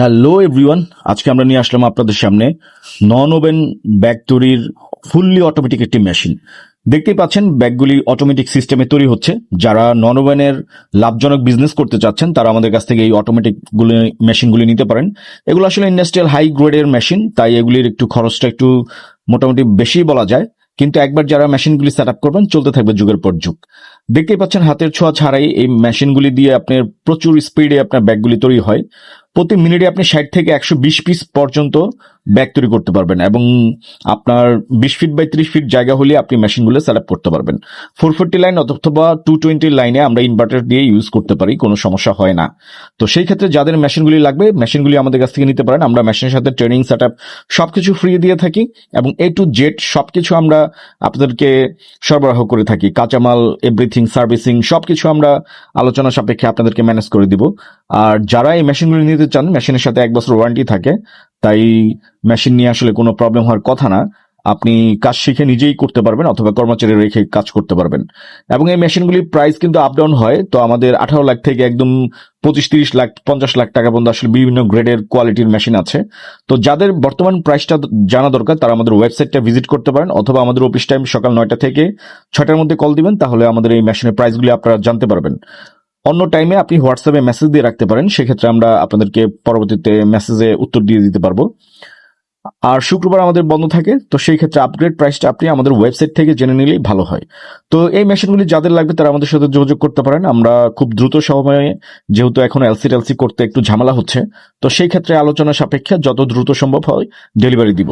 Hello everyone আজকে আমরা নিয়ে আসলাম আপনাদের সামনে নন ওভেন ব্যাগ তৈরির ফুললি অটোমেটিক একটি মেশিন দেখতেই পাচ্ছেন, ব্যাগগুলি অটোমেটিক সিস্টেমে তৈরি হচ্ছে। যারা নন ওভেনের লাভজনক বিজনেস করতে চাচ্ছেন, তারা আমাদের কাছ থেকে এই অটোমেটিকগুলি মেশিনগুলি নিতে পারেন। এগুলো আসলে ইন্ডাস্ট্রিয়াল হাই গ্রেডের মেশিন তাই এগুলির একটু খরচটা একটু মোটামুটি বেশি বলা যায়। কিন্তু একবার যারা মেশিনগুলি সেট আপ করবেন, চলতে থাকবে যুগের পর যুগ। দেখতেই পাচ্ছেন, হাতের ছোঁয়া ছাড়াই এই মেশিনগুলি দিয়ে আপনার প্রচুর স্পিডে আপনার ব্যাগগুলি তৈরি হয়। প্রতি মিনিটে আপনি ষাট থেকে একশো বিশ পিস পর্যন্ত ব্যাগ তৈরি করতে পারবেন এবং আপনার বিশ ফিট বাই ত্রিশ ফিট জায়গা হলে আপনি মেশিনগুলো সেট আপ করতে পারবেন। ফোর ফোরটি লাইন অথবা টু টোয়েন্টি লাইনে আমরা ইনভার্টার দিয়ে ইউজ করতে পারি, কোনো সমস্যা হয় না। তো সেই ক্ষেত্রে যাদের মেশিনগুলি লাগবে মেশিনগুলি আমাদের কাছ থেকে নিতে পারেন। আমরা মেশিনের সাথে ট্রেনিং সেট আপ সবকিছু ফ্রি দিয়ে থাকি এবং এ টু জেড সবকিছু আমরা আপনাদেরকে সরবরাহ করে থাকি। কাঁচামাল এভরিথিং সার্ভিসিং সব কিছু আমরা আলোচনা সাপেক্ষে আপনাদেরকে ম্যানেজ করে দিব। আর যারা এই মেশিনগুলি নিতে চান, মেশিনের সাথে এক বছর ওয়ারেন্টি থাকে, তাই মেশিন নিয়ে আসলে কোনো প্রবলেম হওয়ার কথা না। আপনি কাজ শিখে নিজেই করতে পারবেন অথবা কর্মচারী রেখে কাজ করতে পারবেন। এবং এই মেশিনগুলির প্রাইস কিন্তু আপ ডাউন হয়, তো আমাদের আঠারো লাখ থেকে একদম পঁচিশ, তিরিশ লাখ, পঞ্চাশ লাখ টাকা পর্যন্ত আসলে বিভিন্ন গ্রেডের কোয়ালিটির মেশিন আছে। তো যাদের বর্তমান প্রাইসটা জানা দরকার, তারা আমাদের ওয়েবসাইটটা ভিজিট করতে পারেন, অথবা আমাদের অফিস টাইম সকাল নয়টা থেকে ছটার মধ্যে কল দিবেন, তাহলে আমাদের এই মেশিনের প্রাইসগুলি আপনারা জানতে পারবেন। অন্য টাইমে আপনি হোয়াটসঅ্যাপে মেসেজ দিয়ে রাখতে পারেন, সেক্ষেত্রে আমরা আপনাদেরকে পরবর্তীতে মেসেজে উত্তর দিয়ে দিতে পারব। আর শুক্রবার আমাদের বন্ধ থাকে, তো সেই ক্ষেত্রে আপগ্রেড প্রাইসটা আপনি আমাদের ওয়েবসাইট থেকে জেনে নিলেই ভালো হয়। তো এই মেশিনগুলি যাদের লাগবে তারা আমাদের সাথে যোগাযোগ করতে পারেন। আমরা খুব দ্রুত সময়ে, যেহেতু এখন এলসি টেলসি করতে একটু ঝামেলা হচ্ছে, তো সেই ক্ষেত্রে আলোচনা সাপেক্ষে যত দ্রুত সম্ভব হয় ডেলিভারি দিব।